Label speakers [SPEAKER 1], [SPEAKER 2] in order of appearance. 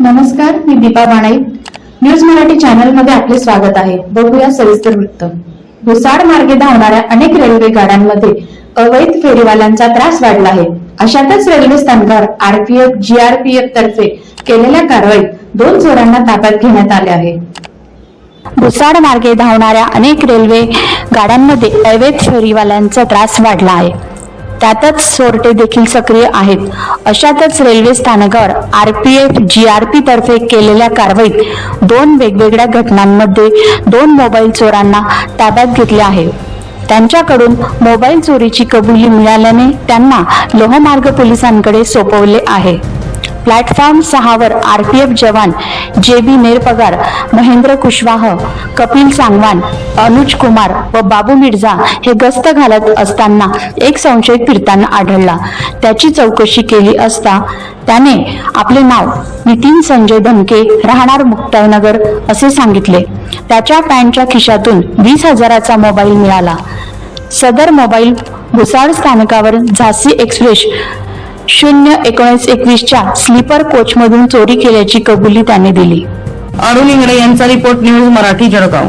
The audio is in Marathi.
[SPEAKER 1] नमस्कार मी दीपा बाणाई न्यूज मराठी चॅनलमध्ये आपले स्वागत आहे. बघूया सविस्तर वृत्त. भुसाड मार्गे धावणाऱ्या अनेक रेल्वे गाड्यांमध्ये अवैध फेरीवाल्यांचा त्रास वाढला आहे. अशातच रेल्वे स्थानकावर आरपीएफ जीआरपीएफ तर्फे केलेल्या कारवाईत दोन चोरांना ताब्यात घेण्यात आले आहे.
[SPEAKER 2] भुसाड मार्गे धावणाऱ्या अनेक रेल्वे गाड्यांमध्ये अवैध फेरीवाल्यांचा त्रास वाढला आहे. त्यातच चोरटे देखील सक्रिय आहेत. अशातच रेल्वे स्थानकावर R P F G R P तर्फे केलेल्या कारवाईत दोन वेगवेगळ्या घटनांमध्ये दोन मोबाईल चोरांना ताब्यात घेतले आहे. त्यांच्याकडून मोबाईल चोरीची कबुली मिळाल्याने त्यांना लोहमार्ग पोलिसांकडे सोपवले आहे. प्लॅटफॉर्म सहावर आर पी एफ जवान जे बी नेरपगार महेंद्र कुशवाह कपिल सांगवान अनुज कुमार व बाबू मिर्झा हे गस्त घालत असताना एक संशयित फिरताना आढळला. त्याची चौकशी केली असता त्याने आपले नाव नितीन संजय धनके राहणार मुक्ताईनगर असे सांगितले. त्याच्या पॅन्टच्या खिशातून वीस हजाराचा मोबाईल मिळाला. सदर मोबाईल भुसाळ स्थानकावर झासी एक्सप्रेस शून्य एकोणीस एकवीसच्या स्लीपर कोचमधून चोरी केल्याची कबुली त्याने दिली.
[SPEAKER 3] अरुण इंगडे यांचा रिपोर्ट न्यूज मराठी जळगाव.